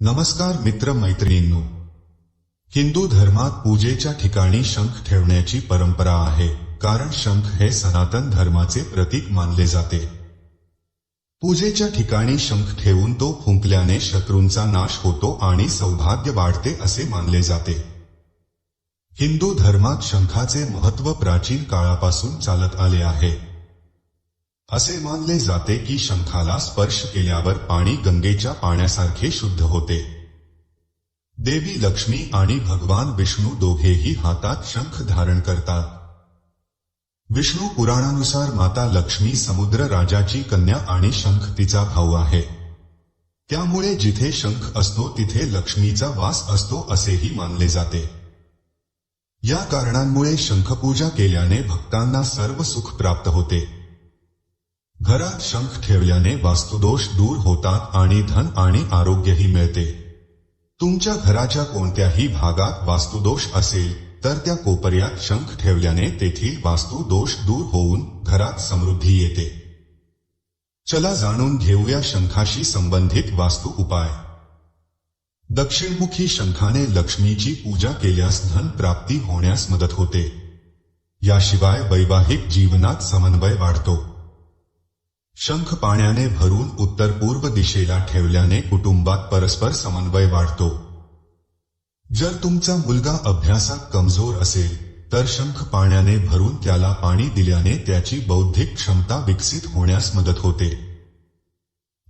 नमस्कार मित्र मैत्रिणींनो हिंदू धर्मात पूजेच्या ठिकाणी शंख ठेवण्याची परंपरा आहे कारण शंख हे सनातन धर्माचे प्रतीक मानले जाते. पूजेच्या ठिकाणी शंख ठेवून तो फुंकल्याने शत्रूंचा नाश होतो आणि सौभाग्य वाढते असे मानले जाते. हिंदू धर्मात शंखाचे महत्त्व प्राचीन काळापासून चालत आले आहे. असे मानले जाते की शंखाला स्पर्श केल्यावर पाणी गंगेच्या पाण्यासारखे शुद्ध होते. देवी लक्ष्मी आणि भगवान विष्णू दोघेही हातात शंख धारण करतात. विष्णू पुराणानुसार माता लक्ष्मी समुद्र राजाची कन्या आणि शंख तिचा भाऊ आहे. त्यामुळे जिथे शंख असतो तिथे लक्ष्मीचा वास असतो असेही मानले जाते. या कारणांमुळे शंखपूजा केल्याने भक्तांना सर्व सुख प्राप्त होते. घरात शंख ठेवल्याने वास्तुदोष दूर होतात आणि धन आणि आरोग्यही मिळते. तुमच्या घराच्या कोणत्याही भागात वास्तुदोष असेल, तर त्या कोपऱ्यात शंख ठेवल्याने तेथील वास्तुदोष दूर होऊन घरात समृद्धी येते. चला जाणून घेऊया शंखाशी संबंधित वास्तू उपाय. दक्षिणमुखी शंखाने लक्ष्मीची पूजा केल्यास धन प्राप्ती होण्यास मदत होते. याशिवाय वैवाहिक जीवनात समन्वय वाढतो. शंख पाण्याने भरून उत्तर पूर्व दिशेला ठेवल्याने कुटुंबात परस्पर समन्वय वाढतो. जर तुमचा मुलगा अभ्यासात कमजोर असेल तर शंख पाण्याने भरून त्याला पाणी दिल्याने त्याची बौद्धिक क्षमता विकसित होण्यास मदत होते.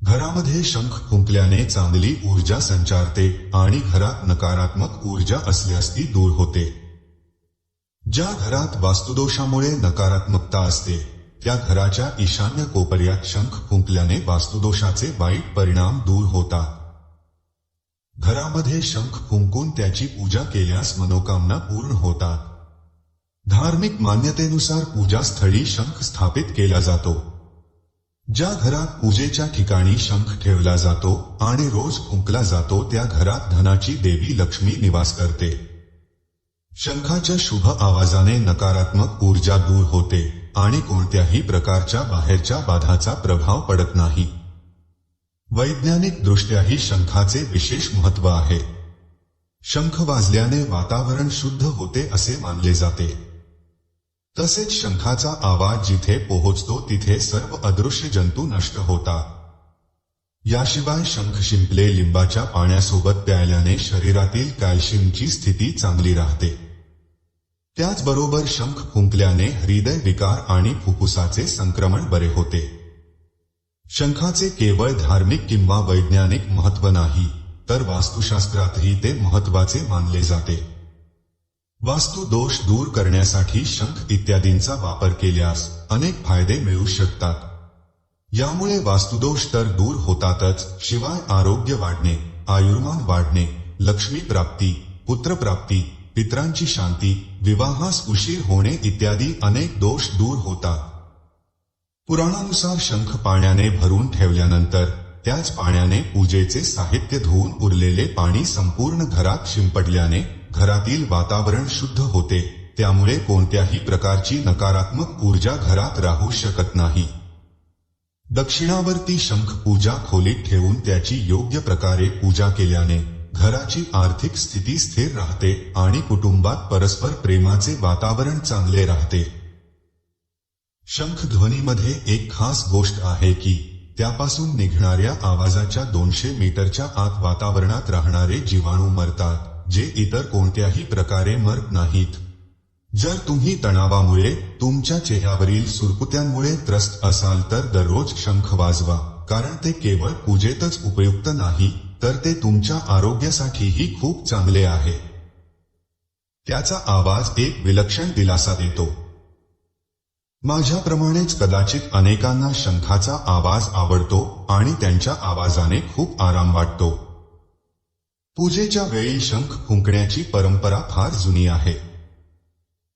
घरामध्ये शंख फुंकल्याने चांगली ऊर्जा संचारते आणि घरात नकारात्मक ऊर्जा असल्यास ती दूर होते. ज्या घरात वास्तुदोषामुळे नकारात्मकता असते त्या घराच्या ईशान्य कोपऱ्यात शंख फुंकल्याने वास्तुदोषाचे वाईट परिणाम दूर होतात घरामध्ये शंख फुंकून त्याची पूजा केल्यास मनोकामना पूर्ण होतात धार्मिक मान्यतेनुसार पूजास्थळी शंख स्थापित केला जातो. ज्या घरात पूजेच्या ठिकाणी शंख ठेवला जातो आणि रोज फुंकला जातो, त्या घरात धनाची देवी लक्ष्मी निवास करते. शंखाच्या शुभ आवाजाने नकारात्मक ऊर्जा दूर होते. आणि कोणत्याही प्रकारच्या बाहेरच्या बाधाचा प्रभाव पडत नाही. वैज्ञानिक दृष्ट्याही शंखाचे विशेष महत्व आहे. शंख वाजल्याने वातावरण शुद्ध होते असे मानले जाते. तसेच शंखाचा आवाज़ जिथे पोहोचतो तिथे सर्व अदृश्य जंतू नष्ट होतात. याशिवाय शंख शिंपले लिंबाच्या पाण्यासोबत प्यायल्याने शरीरातील कॅल्शियमची स्थिती चांगली राहते. त्याचबरोबर शंख फुंकल्याने हृदय विकार आणि फुफ्फुसाचे संक्रमण बरे होते. शंखाचे केवळ धार्मिक किंवा वैज्ञानिक महत्त्व नाही तर वास्तुशास्त्रातही ते महत्त्वाचे मानले जाते. वास्तु दोष दूर करण्यासाठी शंख इत्यादींचा वापर केल्यास अनेक फायदे मिळू शकतात. यामुळे वास्तुदोष तर दूर होतातच शिवाय आरोग्य वाढणे आयुर्मान वाढणे लक्ष्मी प्राप्ती पुत्रप्राप्ती पित्रांची शांती विवाहास उशीर होणे इत्यादी अनेक दोष दूर होतात. पुराणानुसार शंख पाण्याने भरून ठेवल्यानंतर त्याच पाण्याने पूजेचे साहित्य धुवून उरलेले पाणी संपूर्ण घरात शिंपडल्याने घरातील वातावरण शुद्ध होते. त्यामुळे कोणत्याही प्रकारची नकारात्मक ऊर्जा घरात राहू शकत नाही. दक्षिणावर्ती शंख पूजा खोलीत ठेवून त्याची योग्य प्रकारे पूजा केल्याने घराची आर्थिक स्थिती स्थिर राहते आणि कुटुंबात परस्पर प्रेमाचे वातावरण चांगले राहते. शंख ध्वनीमध्ये एक खास गोष्ट आहे की त्यापासून निघणाऱ्या आवाजाच्या दोनशे मीटरच्या आत वातावरणात राहणारे जीवाणू मरतात जे इतर कोणत्याही प्रकारे मरत नाहीत. जर तुम्ही तणावामुळे तुमच्या चेहऱ्यावरील सुरकुत्यांमुळे त्रस्त असाल तर दररोज शंख वाजवा कारण ते केवळ पूजेतच उपयुक्त नाही. तर ते तुमच्या आरोग्यासाठीही खूप चांगले आहे. त्याचा आवाज एक विलक्षण दिलासा देतो. माझ्याप्रमाणेच कदाचित अनेकांना शंखाचा आवाज आवडतो आणि त्यांच्या आवाजाने खूप आराम वाटतो. पूजेच्या वेळी शंख फुंकण्याची परंपरा फार जुनी आहे.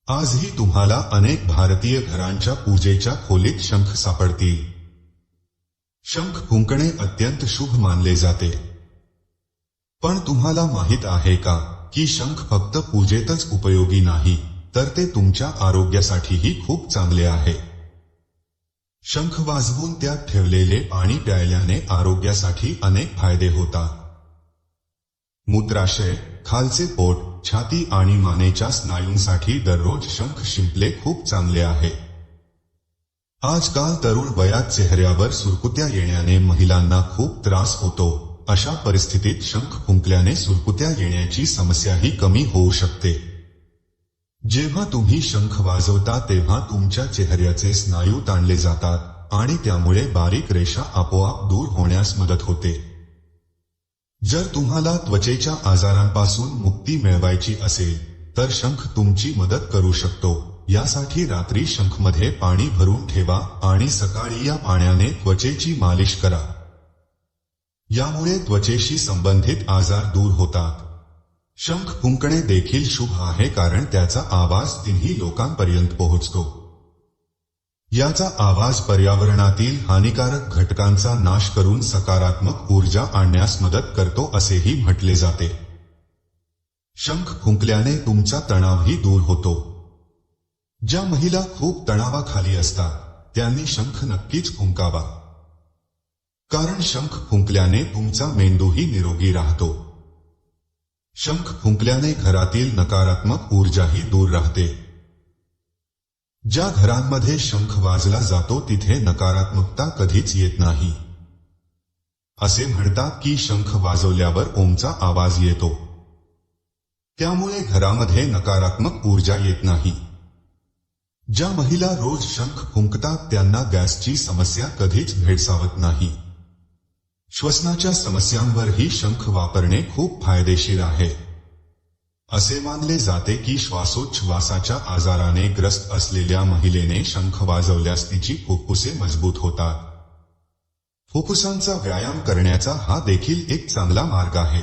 आजही तुम्हाला अनेक भारतीय घरांच्या पूजेच्या खोलीत शंख सापडतील. शंख फुंकणे अत्यंत शुभ मानले जाते. पण तुम्हाला माहीत आहे का की शंख फक्त पूजेतच उपयोगी नाही तर ते तुमच्या आरोग्यासाठीही खूप चांगले आहे. शंख वाजवून त्यात ठेवलेले पाणी प्यायल्याने आरोग्यासाठी अनेक फायदे होतात. मूत्राशय खालचे पोट छाती आणि मानेच्या स्नायूंसाठी दररोज शंख शिंपले खूप चांगले आहे. आजकाल तरुण वयात चेहऱ्यावर सुरकुत्या येण्याने महिलांना खूप त्रास होतो. अशा परिस्थितीत शंख फुंकल्याने सुरकुत्या येण्याची समस्याही कमी होऊ शकते. जेव्हा तुम्ही शंख वाजवता तेव्हा तुमच्या चेहऱ्याचे स्नायू ताणले जातात आणि त्यामुळे बारीक रेषा आपोआप दूर होण्यास मदत होते. जर तुम्हाला त्वचेच्या आजारांपासून मुक्ती मिळवायची असेल तर शंख तुमची मदत करू शकतो. यासाठी रात्री शंखमध्ये पाणी भरून ठेवा आणि सकाळी या पाण्याने त्वचेची मालिश करा. यामुळे त्वचेशी संबंधित आजार दूर होतात. शंख फुंकणे देखील शुभ आहे कारण त्याचा आवाज तिन्ही लोकांपर्यंत पोहोचतो. याचा आवाज पर्यावरणातील हानिकारक घटकांचा नाश करून सकारात्मक ऊर्जा आणण्यास मदत करतो असेही म्हटले जाते. शंख फुंकल्याने तुमचा तणावही दूर होतो. ज्या महिला खूप तणावाखाली असतात त्यांनी शंख नक्कीच फुंकावा. कारण शंख फुंकल्याने तुमचा मेंदूही निरोगी राहतो. शंख फुंकल्याने घरातील नकारात्मक ऊर्जाही दूर राहते. ज्या घरांमध्ये शंख वाजला जातो तिथे नकारात्मकता कधीच येत नाही. असे म्हणतात की शंख वाजवल्यावर ओमचा आवाज़ येतो. त्यामुळे घरामध्ये नकारात्मक ऊर्जा येत नाही. ज्या महिला रोज शंख फुंकतात त्यांना गॅसची समस्या कधीच भेडसावत नाही. श्वसनाच्या समस्यांवरही शंख वापरणे खूप फायदेशीर आहे. असे मानले जाते की श्वासोच्छवासाच्या आजाराने ग्रस्त असलेल्या महिलेने शंख वाजवल्यास तिची फुफ्फुसे मजबूत होतात. फुफ्फुसांचा व्यायाम करण्याचा हा देखील एक चांगला मार्ग आहे.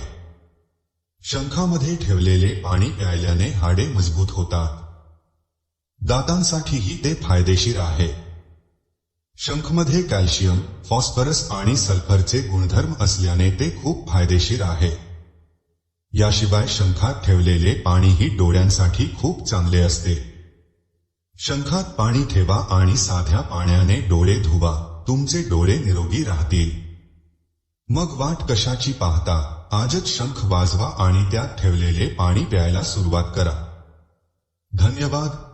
शंखामध्ये ठेवलेले पाणी प्यायल्याने हाडे मजबूत होतात. दातांसाठीही ते फायदेशीर आहे. शंखमध्ये कॅल्शियम फॉस्फरस आणि सल्फरचे गुणधर्म असल्याने ते खूप फायदेशीर आहे. याशिवाय शंखात ठेवलेले पाणीही डोळ्यांसाठी खूप चांगले असते. शंखात पाणी ठेवा आणि साध्या पाण्याने डोळे धुवा. तुमचे डोळे निरोगी राहतील. मग वाट कशाची पाहता? आजच शंख वाजवा आणि त्यात ठेवलेले पाणी प्यायला सुरुवात करा. धन्यवाद.